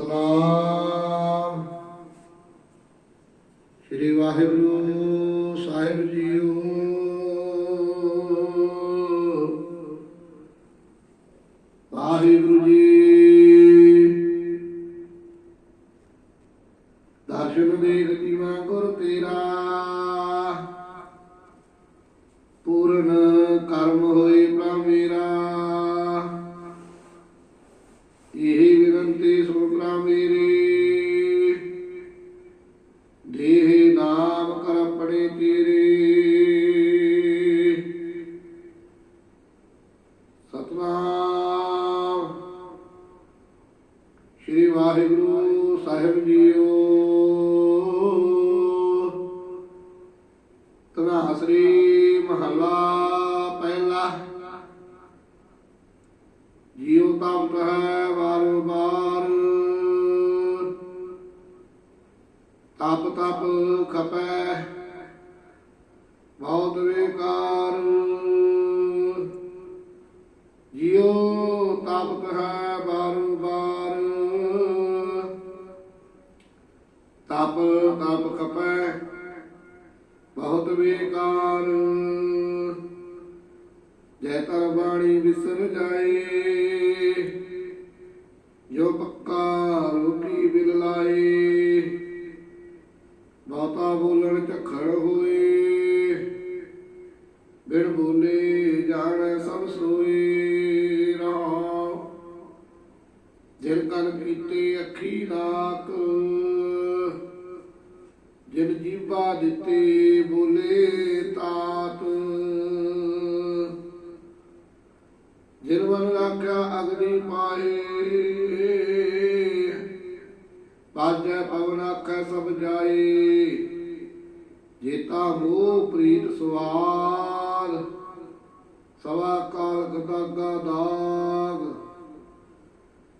ਸਤਨਾਮ। ਸ੍ਰੀ ਵਾਹਿਗੁਰੂ ਸਾਹਿਬ ਜੀਓ। ਵਾਹਿਗੁਰੂ ਜੀ। ਦਰਸ਼ਨ ਦੇਖ ਜੀਵਾ ਗੁਰ ਤੇਰਾ। ਪੂਰਨ ਕਰਮ ਹੋਏ ਪ੍ਰਭ ਮੇਰਾ। ਇਹ ਵਿਰੰਤੀ ਸੁਣਾ ਮੇਰੀ ਦੇਹ ਨਾਮ ਕਰ ਆਪਣੇ ਤੇਰੇ। ਸਤਨਾਮ। ਸ੍ਰੀ ਵਾਹਿਗੁਰੂ ਸਾਹਿਬ ਜੀਓ। ਤਨਾਸਰੀ ਮਹੱਲਾ ਪਹਿਲਾ। ਜੀਉ ਤਾਮ ਹੈ ਵਾਰ ਤਪ ਤਪ ਖਪੈ, ਬਹੁਤ ਵੇਕਾਰ। ਜੀਉ ਤਪ ਹੈ ਵਾਰ ਤਪ ਤਪ ਖਪੈ, ਬਹੁਤ ਵੇਕਾਰ। ਜੈ ਤਰ ਬਾਣੀ ਵਿਸਰ ਜਾਏ। ਬਿਨ ਬੋਲੇ ਜਾਣ ਸਭ ਸੋਏ ਰਹਾਉ ਜਿਨ ਕਨ ਕੀਤੇ ਅੱਖੀ ਨਾਕ, ਜਿਨ ਜੀਵਾ ਦਿੱਤੇ ਬੋਲੇ ਤਾਤ, ਜਿਨ ਮਨ ਰਾਖਿਆ ਅਗਨੀ ਪਾਏ, ਬਾਜੈ ਪਵਨ ਆਖੈ ਸਭ ਜਾਏ, ਜੇਤਾ ਮੋਹ ਪ੍ਰੀਤ ਸੁਆ ਸਵਾਲ ਸਵਾ ਕਾਲ ਗਦਾਗਾ ਦਾਗ।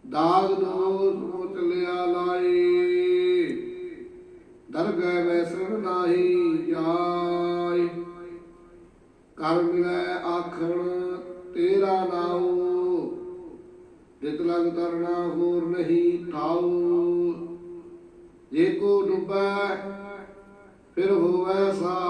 ਦਾਗ ਦੋਸ ਮੋਚ ਲਿਆ ਲਾਈ ਦਰਗਹਿ ਵੈਸਣ ਨਾਹੀ ਜਾਏ ਕਰ ਮਿਲੈ ਆਖਣ, ਤੇਰਾ ਨਾਉ। ਜਿਤ ਲਗ ਤਰਨਾ ਹੋਰ ਨਹੀਂ ਥਾਉ ਜੇ ਕੋ ਡੁਬੈ, ਫਿਰ ਹੋਵੈ ਸਾ